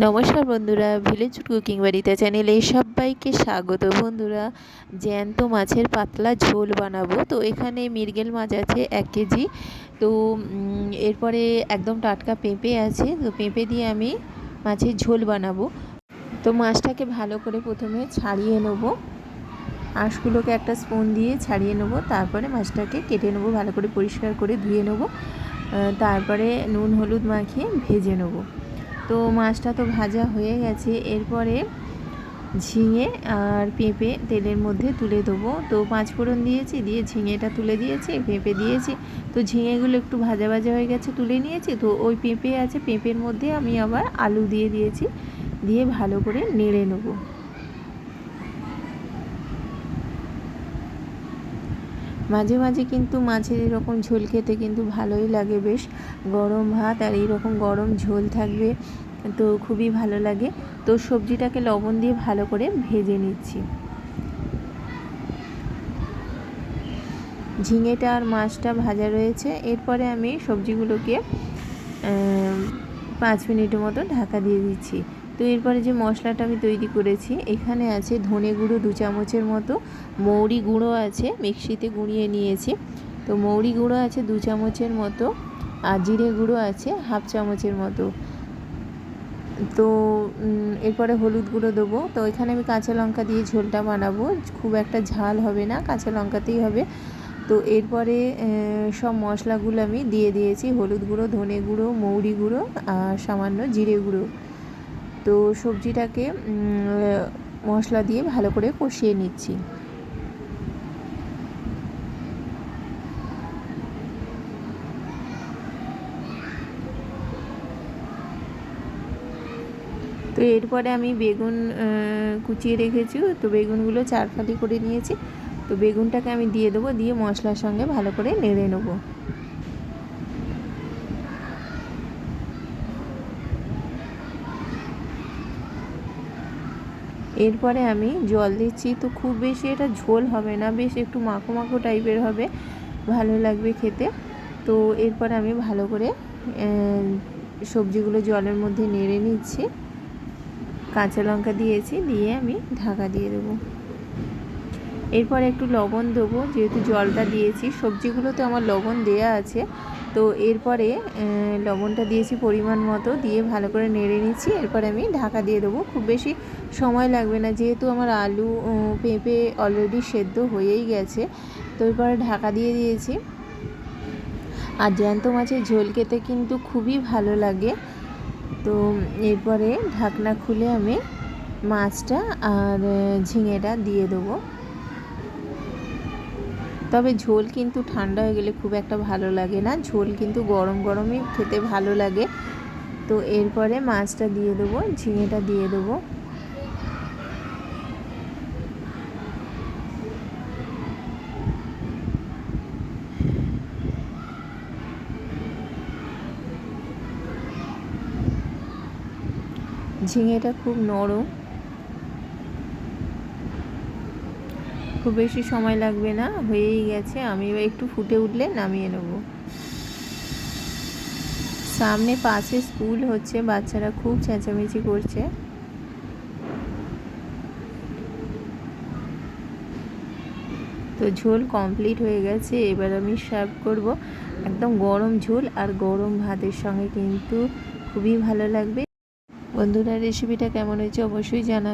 নমস্কার বন্ধুরা village cooking বাড়িতে চ্যানেলে সবাইকে স্বাগত। বন্ধুরা, জ্যান্ত মাছের পাতলা ঝোল বানাবো। তো এখানে মিরগেল মাছ আছে এক কেজি। তো এরপরে একদম টাটকা পেঁপে আছে। তো পেঁপে দিয়ে আমি মাছের ঝোল বানাবো। তো মাছটাকে ভালো করে প্রথমে ছাড়িয়ে নেব। আঁশগুলোকে একটা স্পুন দিয়ে ছাড়িয়ে নেব। তারপরে মাছটাকে কেটে নেব, ভালো করে পরিষ্কার করে ধুয়ে নেব। তারপরে নুন, হলুদ মাখিয়ে ভেজে নেব। তো মাছটা তো ভাজা হয়ে গেছে। এরপরে ঝিঙে আর পেঁপে তেলের মধ্যে তুলে দেবো। তো পাঁচ ফোড়ন দিয়েছি, দিয়ে ঝিঙেটা তুলে দিয়েছি, পেঁপে দিয়েছি। তো ঝিঙেগুলো একটু ভাজা ভাজা হয়ে গেছে, তুলে নিয়েছি। তো ওই পেঁপে আছে, পেঁপের মধ্যে আমি আবার আলু দিয়ে দিয়েছি। দিয়ে ভালো করে নেড়ে নেব। মাঝে মাঝে কিন্তু মাছের এরকম ঝোল খেতে কিন্তু ভালোই লাগে বেশ। গরম ভাত আর এইরকম গরম ঝোল থাকবে তো খুবই ভালো লাগে। তো সবজিটাকে লবণ দিয়ে ভালো করে ভেজে নিচ্ছি। ঝিঙেটা আর মাছটা ভাজা রয়েছে। এরপরে আমি সবজিগুলোকে পাঁচ মিনিটের মতো ঢাকা দিয়ে দিচ্ছি। তো এরপরে যে মশলাটা আমি তৈরি করেছি, এখানে আছে ধনে গুঁড়ো দু চামচের মতো, মৌরি গুঁড়ো আছে, মিক্সিতে গুঁড়িয়ে নিয়েছি। তো মৌরি গুঁড়ো আছে দু চামচের মতো, আর জিরে গুঁড়ো আছে হাফ চামচের মতো। তো এরপরে হলুদ গুঁড়ো দেবো। তো এখানে আমি কাঁচা লঙ্কা দিয়ে ঝোলটা বানাবো, খুব একটা ঝাল হবে না, কাঁচা লঙ্কাতেই হবে। তো এরপরে সব মশলাগুলো আমি দিয়ে দিয়েছি, হলুদ গুঁড়ো, ধনে গুঁড়ো, মৌরি গুঁড়ো, আর সামান্য জিরে গুঁড়ো। তো সবজিটাকে মশলা দিয়ে ভালো করে কষিয়ে নিচ্ছি। তো এরপরে আমি বেগুন কুচিয়ে রেখেছি। তো বেগুনগুলো চার ফালি করে নিয়েছি। তো বেগুনটাকে আমি দিয়ে দেবো, দিয়ে মশলার সঙ্গে ভালো করে নেড়ে নেব। এরপরে আমি জল দিচ্ছি। তো খুব বেশি এটা ঝোল হবে না, বেশ একটু মাখো মাখো টাইপের হবে, ভালো লাগবে খেতে। তো এরপরে আমি ভালো করে সবজিগুলো জলের মধ্যে নেড়ে নিচ্ছি। কাঁচা লঙ্কা দিয়েছি, দিয়ে আমি ঢাকা দিয়ে দেবো। এরপর একটু লবণ দেবো, যেহেতু জলটা দিয়েছি। সবজিগুলোতে আমার লবণ দেয়া আছে। তো এরপরে লবণটা দিয়েছি পরিমাণ মতো, দিয়ে ভালো করে নেড়ে নিচ্ছি। এরপরে আমি ঢাকা দিয়ে দেবো। খুব বেশি সময় লাগবে না, যেহেতু আমার আলু পেঁপে অলরেডি সেদ্ধ হয়েই গেছে। তো এরপরে ঢাকা দিয়ে দিয়েছি। আর জ্যান্ত মাছের ঝোল খেতে কিন্তু খুবই ভালো লাগে। তো এরপরে ঢাকনা খুলে আমি মাছটা আর ঝিঙেটা দিয়ে দেবো। তবে ঝোল কিন্তু ঠান্ডা হয়ে গেলে খুব একটা ভালো লাগে না। ঝোল কিন্তু গরম গরমই খেতে ভালো লাগে। তো এরপরে মাছটা দিয়ে দেবো, ঝিঙেটা দিয়ে দেবো। ঝিঙেটা খুব নরম। খুব বেশি সময় লাগবে না, হয়েই গেছে। আমি একটু ফুটে উঠলে নামিয়ে নেব। সামনে পাশে স্কুল হচ্ছে, বাচ্চারা খুব চেঁচামেচি করছে। তো ঝোল কমপ্লিট হয়ে গেছে, এবার আমি সার্ভ করব। একদম গরম ঝোল আর গরম ভাতের সঙ্গে কিন্তু খুবই ভালো লাগবে। বন্ধুরা, রেসিপিটা কেমন হয়েছে অবশ্যই জানাবে।